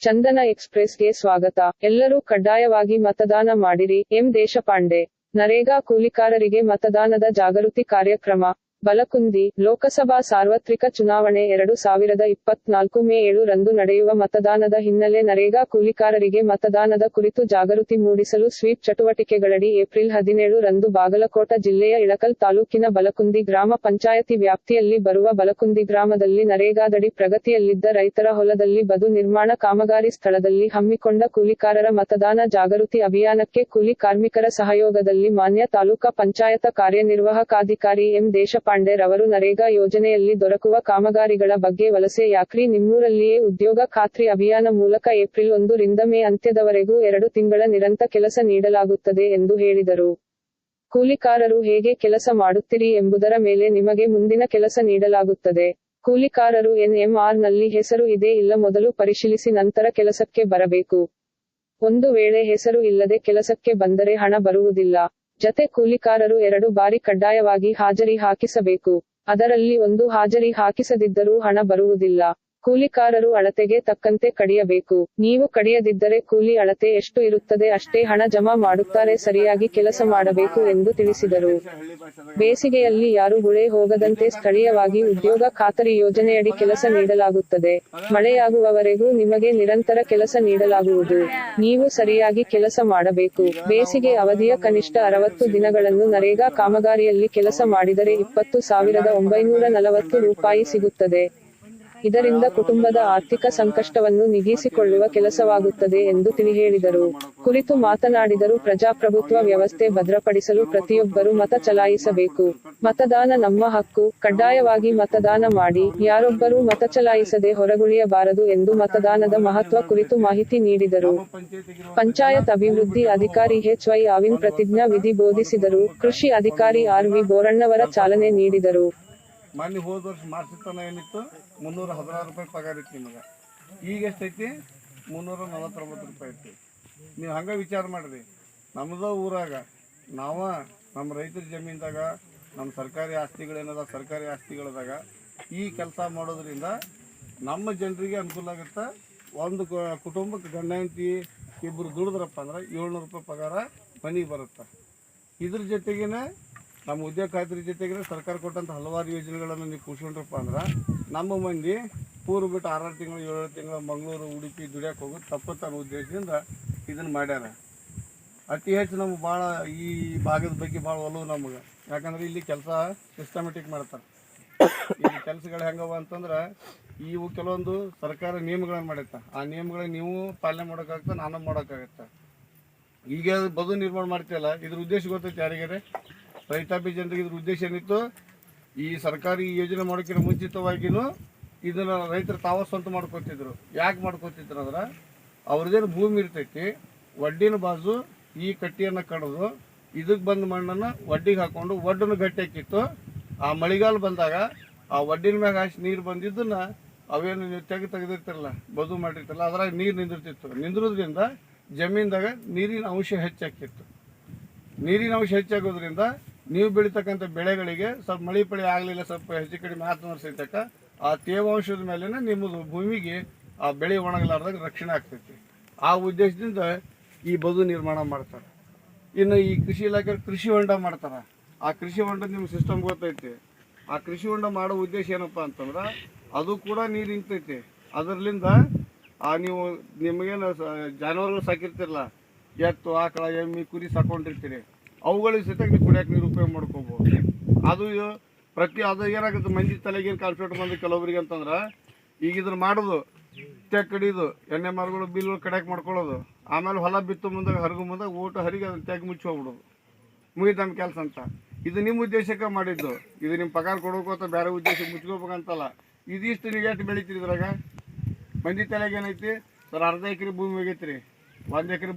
ಚಂದನ ಎಕ್ಸ್ಪ್ರೆಸ್ಗೆ ಸ್ವಾಗತ. ಎಲ್ಲರೂ ಕಡ್ಡಾಯವಾಗಿ ಮತದಾನ ಮಾಡಿರಿ. ಎಂ. ದೇಶಪಾಂಡೆ ನರೇಗಾ ಕೂಲಿಕಾರರಿಗೆ ಮತದಾನದ ಜಾಗೃತಿ ಕಾರ್ಯಕ್ರಮ. ಬಲಕುಂದಿ, ಲೋಕಸಭಾ ಸಾರ್ವತ್ರಿಕ ಚುನಾವಣೆ ಎರಡು ಸಾವಿರದ ಇಪ್ಪತ್ನಾಲ್ಕು ಮೇ ಏಳು ರಂದು ನಡೆಯುವ ಮತದಾನದ ಹಿನ್ನೆಲೆ ನರೇಗಾ ಕೂಲಿಕಾರರಿಗೆ ಮತದಾನದ ಕುರಿತು ಜಾಗೃತಿ ಮೂಡಿಸಲು ಸ್ವೀಪ್ ಚಟುವಟಿಕೆಗಳಡಿ ಏಪ್ರಿಲ್ ಹದಿನೇಳು ರಂದು ಬಾಗಲಕೋಟ ಜಿಲ್ಲೆಯ ಇಳಕಲ್ ತಾಲೂಕಿನ ಬಲಕುಂದಿ ಗ್ರಾಮ ಪಂಚಾಯತಿ ವ್ಯಾಪ್ತಿಯಲ್ಲಿ ಬರುವ ಬಲಕುಂದಿ ಗ್ರಾಮದಲ್ಲಿ ನರೇಗಾದಡಿ ಪ್ರಗತಿಯಲ್ಲಿದ್ದ ರೈತರ ಹೊಲದಲ್ಲಿ ಬದು ನಿರ್ಮಾಣ ಕಾಮಗಾರಿ ಸ್ಥಳದಲ್ಲಿ ಹಮ್ಮಿಕೊಂಡ ಕೂಲಿಕಾರರ ಮತದಾನ ಜಾಗೃತಿ ಅಭಿಯಾನಕ್ಕೆ ಕೂಲಿ ಕಾರ್ಮಿಕರ ಸಹಯೋಗದಲ್ಲಿ ಮಾನ್ಯ ತಾಲೂಕಾ ಪಂಚಾಯತ ಕಾರ್ಯನಿರ್ವಾಹಕಾಧಿಕಾರಿ ಎಂ ದೇಶಪಾಂಡೆ ರವರು ನರೇಗಾ ಯೋಜನೆಯಲ್ಲಿ ದೊರಕುವ ಕಾಮಗಾರಿಗಳ ಬಗ್ಗೆ ವಲಸೆ ಯಾಕ್ರಿ? ನಿಮ್ಮೂರಲ್ಲಿಯೇ ಉದ್ಯೋಗ ಖಾತ್ರಿ ಅಭಿಯಾನ ಮೂಲಕ ಏಪ್ರಿಲ್ ಒಂದು ರಿಂದ ಮೇ ಅಂತ್ಯದವರೆಗೂ ಎರಡು ತಿಂಗಳ ನಿರಂತರ ಕೆಲಸ ನೀಡಲಾಗುತ್ತದೆ ಎಂದು ಹೇಳಿದರು. ಕೂಲಿಕಾರರು ಹೇಗೆ ಕೆಲಸ ಮಾಡುತ್ತೀರಿ ಎಂಬುದರ ಮೇಲೆ ನಿಮಗೆ ಮುಂದಿನ ಕೆಲಸ ನೀಡಲಾಗುತ್ತದೆ. ಕೂಲಿಕಾರರು ಎನ್ಎಂಆರ್ನಲ್ಲಿ ಹೆಸರು ಇದೆ ಇಲ್ಲ ಮೊದಲು ಪರಿಶೀಲಿಸಿ ನಂತರ ಕೆಲಸಕ್ಕೆ ಬರಬೇಕು. ಒಂದು ವೇಳೆ ಹೆಸರು ಇಲ್ಲದೆ ಕೆಲಸಕ್ಕೆ ಬಂದರೆ ಹಣ ಬರುವುದಿಲ್ಲ. ಜತೆ ಕೂಲಿಕಾರರು ಎರಡು ಬಾರಿ ಕಡ್ಡಾಯವಾಗಿ ಹಾಜರಿ ಹಾಕಿಸಬೇಕು. ಅದರಲ್ಲಿ ಒಂದು ಹಾಜರಿ ಹಾಕಿಸದಿದ್ದರೂ ಹಣ ಬರುವುದಿಲ್ಲ. ಕೂಲಿಕಾರರು ಅಳತೆಗೆ ತಕ್ಕಂತೆ ಕಡಿಯಬೇಕು. ನೀವು ಕಡಿಯದಿದ್ದರೆ ಕೂಲಿ ಅಳತೆ ಎಷ್ಟು ಇರುತ್ತದೆ ಅಷ್ಟೇ ಹಣ ಜಮಾ ಮಾಡುತ್ತಾರೆ, ಸರಿಯಾಗಿ ಕೆಲಸ ಮಾಡಬೇಕು ಎಂದು ತಿಳಿಸಿದರು. ಬೇಸಿಗೆಯಲ್ಲಿ ಯಾರು ಗುಳೆ ಹೋಗದಂತೆ ಸ್ಥಳೀಯವಾಗಿ ಉದ್ಯೋಗ ಖಾತರಿ ಯೋಜನೆಯಡಿ ಕೆಲಸ ನೀಡಲಾಗುತ್ತದೆ. ಮಳೆಯಾಗುವವರೆಗೂ ನಿಮಗೆ ನಿರಂತರ ಕೆಲಸ ನೀಡಲಾಗುವುದು. ನೀವು ಸರಿಯಾಗಿ ಕೆಲಸ ಮಾಡಬೇಕು. ಬೇಸಿಗೆ ಅವಧಿಯ ಕನಿಷ್ಠ ಅರವತ್ತು ದಿನಗಳನ್ನು ನರೇಗಾ ಕಾಮಗಾರಿಯಲ್ಲಿ ಕೆಲಸ ಮಾಡಿದರೆ ಇಪ್ಪತ್ತು ಸಾವಿರದ ಒಂಬೈನೂರ ನಲವತ್ತು ರೂಪಾಯಿ ಸಿಗುತ್ತದೆ. ಇದರಿಂದ ಕುಟುಂಬದ ಆರ್ಥಿಕ ಸಂಕಷ್ಟವನ್ನು ನಿಗಿಸಿಕೊಳ್ಳುವ ಕೆಲಸವಾಗುತ್ತದೆ ಎಂದು ತಿಳಿಹೇಳಿದರು. ಕುರಿತು ಮಾತನಾಡಿದರು ಪ್ರಜಾಪ್ರಭುತ್ವ ವ್ಯವಸ್ಥೆ ಭದ್ರಪಡಿಸಲು ಪ್ರತಿಯೊಬ್ಬರು ಮತ ಚಲಾಯಿಸಬೇಕು. ಮತದಾನ ನಮ್ಮ ಹಕ್ಕು. ಕಡ್ಡಾಯವಾಗಿ ಮತದಾನ ಮಾಡಿ. ಯಾರೊಬ್ಬರೂ ಮತ ಚಲಾಯಿಸದೆ ಹೊರಗುಳಿಯಬಾರದು ಎಂದು ಮತದಾನದ ಮಹತ್ವ ಕುರಿತು ಮಾಹಿತಿ ನೀಡಿದರು. ಪಂಚಾಯತ್ ಅಭಿವೃದ್ಧಿ ಅಧಿಕಾರಿ ಎಚ್ ವೈ ಅವಿನ್ ಪ್ರತಿಜ್ಞಾ ವಿಧಿ ಬೋಧಿಸಿದರು. ಕೃಷಿ ಅಧಿಕಾರಿ ಆರ್ ವಿ ಬೋರಣ್ಣವರ ಚಾಲನೆ ನೀಡಿದರು. ಮೊನ್ನೆ ಹೋದ ವರ್ಷ ಮಾರ್ಚ್ ತನ ಏನಿತ್ತು? ಮುನ್ನೂರ ಹದಿನಾರು ರೂಪಾಯಿ ಪಗಾರ ಇತ್ತು ನಿಮಗೆ. ಈಗ ಎಷ್ಟೈತಿ? ಮುನ್ನೂರ ನಲವತ್ತೊಂಬತ್ತು ರೂಪಾಯಿ ಐತಿ. ನೀವು ಹಂಗೆ ವಿಚಾರ ಮಾಡಿರಿ. ನಮ್ಮದ ಊರಾಗ ನಾವ ನಮ್ಮ ರೈತರ ಜಮೀನ್ದಾಗ ನಮ್ಮ ಸರ್ಕಾರಿ ಆಸ್ತಿಗಳೇನದ ಸರ್ಕಾರಿ ಆಸ್ತಿಗಳದಾಗ ಈ ಕೆಲಸ ಮಾಡೋದ್ರಿಂದ ನಮ್ಮ ಜನರಿಗೆ ಅನುಕೂಲ ಆಗುತ್ತೆ. ಒಂದು ಕುಟುಂಬಕ್ಕೆ ಗಂಡ, ಹೆಂಡತಿ ಇಬ್ಬರು ದುಡಿದ್ರಪ್ಪ ಅಂದ್ರೆ ಏಳ್ನೂರು ರೂಪಾಯಿ ಪಗಾರ ಮನೆಗೆ ಬರುತ್ತೆ. ಇದ್ರ ಜೊತೆಗೇನೆ ನಮ್ಮ ಉದ್ಯೋಗ ಖಾತ್ರಿ ಜೊತೆಗೆ ಸರ್ಕಾರ ಕೊಟ್ಟಂಥ ಹಲವಾರು ಯೋಜನೆಗಳನ್ನು ನೀವು ಕೂಸ್ಕೊಂಡ್ರಪ್ಪ ಅಂದ್ರೆ ನಮ್ಮ ಮಂದಿ ಪೂರ್ವ ಬಿಟ್ಟು ಆರಾರು ತಿಂಗಳು ಏಳು ತಿಂಗಳು ಮಂಗಳೂರು, ಉಡುಪಿ ದುಡಿಯಕ್ಕೆ ಹೋಗೋದು ತಪ್ಪತ್ತ ಅನ್ನೋ ಉದ್ದೇಶದಿಂದ ಇದನ್ನು ಮಾಡ್ಯಾರ. ಅತಿ ಹೆಚ್ಚು ನಮ್ಗೆ ಭಾಳ ಈ ಭಾಗದ ಬಗ್ಗೆ ಭಾಳ ಒಲವು ನಮಗೆ. ಯಾಕಂದ್ರೆ ಇಲ್ಲಿ ಕೆಲಸ ಸಿಸ್ಟಮೆಟಿಕ್ ಮಾಡ್ತಾರೆ. ಇಲ್ಲಿ ಕೆಲಸಗಳು ಹೆಂಗವ ಅಂತಂದ್ರೆ ಇವು ಕೆಲವೊಂದು ಸರ್ಕಾರ ನಿಯಮಗಳನ್ನು ಮಾಡ್ಯತ್ತ ಆ ನಿಯಮಗಳನ್ನ ನೀವು ಪಾಲನೆ ಮಾಡೋಕ್ಕಾಗತ್ತೆ, ನಾನು ಮಾಡೋಕ್ಕಾಗತ್ತೆ? ಈಗ ಬದು ನಿರ್ಮಾಣ ಮಾಡ್ತೀಯಲ್ಲ, ಇದ್ರ ಉದ್ದೇಶ ಗೊತ್ತೈತೆ ಯಾರಿಗಾರೆ? ರೈತಾಪಿ ಜನರಿಗೆ ಇದ್ರ ಉದ್ದೇಶ ಏನಿತ್ತು? ಈ ಸರ್ಕಾರಿ ಯೋಜನೆ ಮಾಡೋಕ್ಕಿಂತ ಮುಂಚಿತವಾಗಿನೂ ಇದನ್ನ ರೈತರು ತಾವ ಸ್ವಂತ ಮಾಡ್ಕೊತಿದ್ರು. ಯಾಕೆ ಮಾಡ್ಕೊತಿದ್ರು ಅಂದ್ರೆ ಅವ್ರದ್ದೇನು ಭೂಮಿ ಇರ್ತೈತಿ ವಡ್ಡಿನ ಬಾಜು ಈ ಕಟ್ಟಿಯನ್ನು ಕಡಿದು ಇದಕ್ಕೆ ಬಂದ ಮಣ್ಣನ್ನು ವಡ್ಡಿಗೆ ಹಾಕೊಂಡು ಒಡ್ಡನ್ನು ಗಟ್ಟಿ ಹಾಕಿತ್ತು. ಆ ಮಳೆಗಾಲ ಬಂದಾಗ ಆ ವಡ್ಡಿನ ಮ್ಯಾಗ ಹಾಸಿ ನೀರು ಬಂದಿದ್ದನ್ನ ಅವೇನು ನೀವು ತೆಗೆ ತೆಗೆದಿರ್ತಿರಲ್ಲ ಬದು ಮಾಡಿರ್ತಿರಲ್ಲ ಅದ್ರಾಗ ನೀರು ನಿಂದಿರ್ತಿತ್ತು. ನಿಂದ್ರೋದ್ರಿಂದ ಜಮೀನ್ದಾಗ ನೀರಿನ ಅಂಶ ಹೆಚ್ಚಾಕಿತ್ತು ನೀರಿನ ಅಂಶ ಹೆಚ್ಚಾಗೋದ್ರಿಂದ ನೀವು ಬೆಳೀತಕ್ಕಂಥ ಬೆಳೆಗಳಿಗೆ ಸ್ವಲ್ಪ ಮಳೆ ಪಳಿ ಆಗಲಿಲ್ಲ, ಸ್ವಲ್ಪ ಹೆಚ್ಚು ಕಡಿಮೆ ಆತು ಸಹಿತಕ್ಕ ಆ ತೇವಾಂಶದ ಮೇಲಿನ ನಿಮ್ಮದು ಭೂಮಿಗೆ ಆ ಬೆಳೆ ಒಣಗಲಾರ್ದಾಗ ರಕ್ಷಣೆ ಆಗ್ತೈತಿ. ಆ ಉದ್ದೇಶದಿಂದ ಈ ಬದು ನಿರ್ಮಾಣ ಮಾಡ್ತಾರೆ. ಇನ್ನು ಈ ಕೃಷಿ ಇಲಾಖೆ ಕೃಷಿ ಹೊಂಡ ಮಾಡ್ತಾರೆ. ಆ ಕೃಷಿ ಹೊಂಡ ನಿಮ್ಮ ಸಿಸ್ಟಮ್ ಗೊತ್ತೈತಿ. ಆ ಕೃಷಿ ಹೊಂಡ ಮಾಡೋ ಉದ್ದೇಶ ಏನಪ್ಪ ಅಂತಂದ್ರೆ ಅದು ಕೂಡ ನೀರು ನಿಂತೈತಿ. ಅದರ್ಲಿಂದ ಆ ನೀವು ನಿಮಗೇನು ಜಾನುವಾರುಗಳು ಸಾಕಿರ್ತಿರಲ್ಲ ಎತ್ತು, ಆಕಳ, ಎಮ್ಮಿ, ಕುರಿ ಸಾಕೊಂಡಿರ್ತೀರಿ. ಅವುಗಳಿಗೆ ಜೊತೆಗೆ ನೀವು ಕುಡಿಯೋಕೆ ನೀರು ಉಪಯೋಗ ಮಾಡ್ಕೋಬೋದು. ಅದು ಪ್ರತಿ ಅದು ಏನಾಗುತ್ತೆ, ಮಂದಿ ತಲೆಗೆ ಏನು ಕಾನ್ಸೆಪ್ಟ್ ಬಂದು ಕೆಲವರಿಗೆ ಅಂತಂದ್ರೆ, ಈಗ ಇದನ್ನ ಮಾಡೋದು ತೆಗ್ ಕಡಿಯೋದು ಎಣ್ಣೆ ಮರಗಳು, ಬಿಲ್ಗಳು ಕಡೆಕ್ ಮಾಡ್ಕೊಳ್ಳೋದು. ಆಮೇಲೆ ಹೊಲ ಬಿತ್ತು ಮುಂದಾಗ, ಹರಗು ಮುಂದಾಗ, ಊಟ ಹರಿಗೆ ಅದನ್ನ ತೆಗ್ ಮುಚ್ಚಿ ಹೋಗ್ಬಿಡೋದು ಮುಗಿದ ನಮ್ಮ ಕೆಲಸ ಅಂತ. ಇದು ನಿಮ್ಮ ಉದ್ದೇಶಕ್ಕೆ ಮಾಡಿದ್ದು. ಇದು ನಿಮ್ಮ ಪಗಾರ ಕೊಡೋಕು ಅಥವಾ ಬೇರೆ ಉದ್ದೇಶಕ್ಕೆ ಮುಚ್ಕೋಬೇಕಂತಲ್ಲ. ಇದಿಷ್ಟು ನೀವು ಎಷ್ಟು ಬೆಳಿತೀರಿ ಇದ್ರಾಗ? ಮಂದಿ ತಲೆಗೆ ಏನೈತಿ ಸರ್, ಅರ್ಧ ಎಕರೆ ಭೂಮಿ ಹೋಗೈತ್ರಿ ಒಂದು ಎಕರೆ